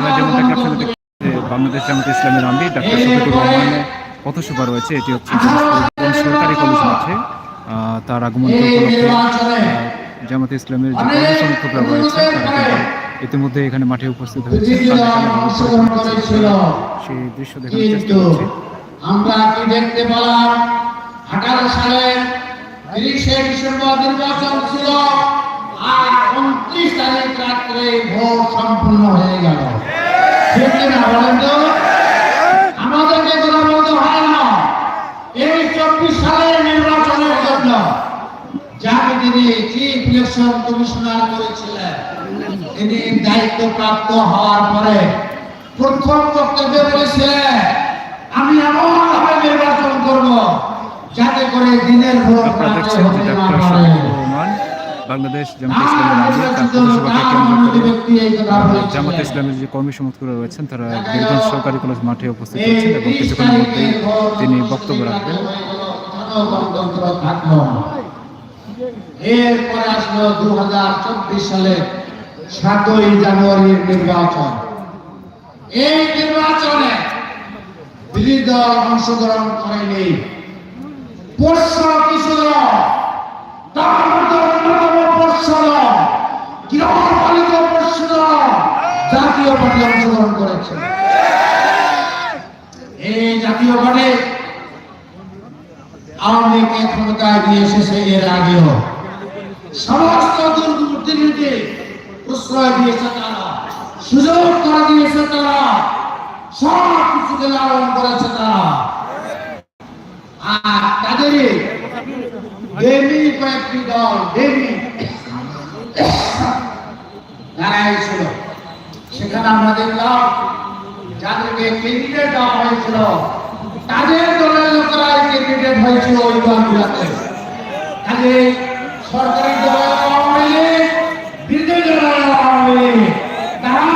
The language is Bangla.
আপনারা যেমনটা ক্যাপশনে দেখতে বাংলাদেশ জামাত ইসলামের আমির ডাক্তার শফিকুর রহমানের পথসভা রয়েছে এটি হচ্ছে সরকারি কলেজ মাঠে তার আগমন উপলক্ষে জামাত ইসলামের যে কর্মী সমর্থকরা রয়েছে তারা ইতিমধ্যে এখানে মাঠে উপস্থিত হয়েছে। সেই দৃশ্য দেখানোর চেষ্টা করছি। আমরা কি দেখতে পেলাম? আঠারো সালের তিরিশে ডিসেম্বর নির্বাচন ছিল আর উনত্রিশ তারিখ রাত্রে ভোট সম্পূর্ণ হয়ে গেল। ঠিক কিনা বলেন তো আমাদেরকে কথা বলতে হয় না এই চব্বিশ সালের নির্বাচনের জন্য যাকে তিনি চিফ ইলেকশন কমিশনার করেছিলেন তিনি দায়িত্বপ্রাপ্ত হওয়ার পরে প্রথম বক্তব্যে বলেছিলেন আমি এমন ভাবে নির্বাচন করব যাতে করে দিনের ভোট হতে না পারে কথা বলেছিলেন। ইসলামের আমির তার কেন্দ্র করে জামাত ইসলামের যে কর্মী সমর্থকরা রয়েছেন, তারা বীরগঞ্জ সরকারি কলেজ মাঠে উপস্থিত হয়েছেন এবং কিছুক্ষণের মধ্যেই তিনি বক্তব্য রাখবেন। এরপরে আসলো দু হাজার চব্বিশ সালে সাতই জানুয়ারির নির্বাচন এই নির্বাচনে বিরোধী দল অংশগ্রহণ করেনি কিছু দল জাতীয় পার্টি অংশগ্রহণ করেছে। এই জাতীয় পার্টি আওয়ামী লীগকে ক্ষমতায় নিয়ে এসেছে এর আগেও। সমস্ত দুর্নীতি প্রশ্রয় দিয়েছে তারা, সুযোগ করে দিয়েছে তারা, সব কিছুকে লালন করেছে তারা। আর তাদের ডেমি কয়েকটি দল ডেমি দাঁড়াই ছিল। সেখানে আমাদের লোক যাদেরকে কেন্দ্রে দেওয়া হয়েছিল, তাদের দলের লোকেরা ক্যান্ডিডেট হয়েছিল ওই দলগুলোতে। কাজে সরকারি দল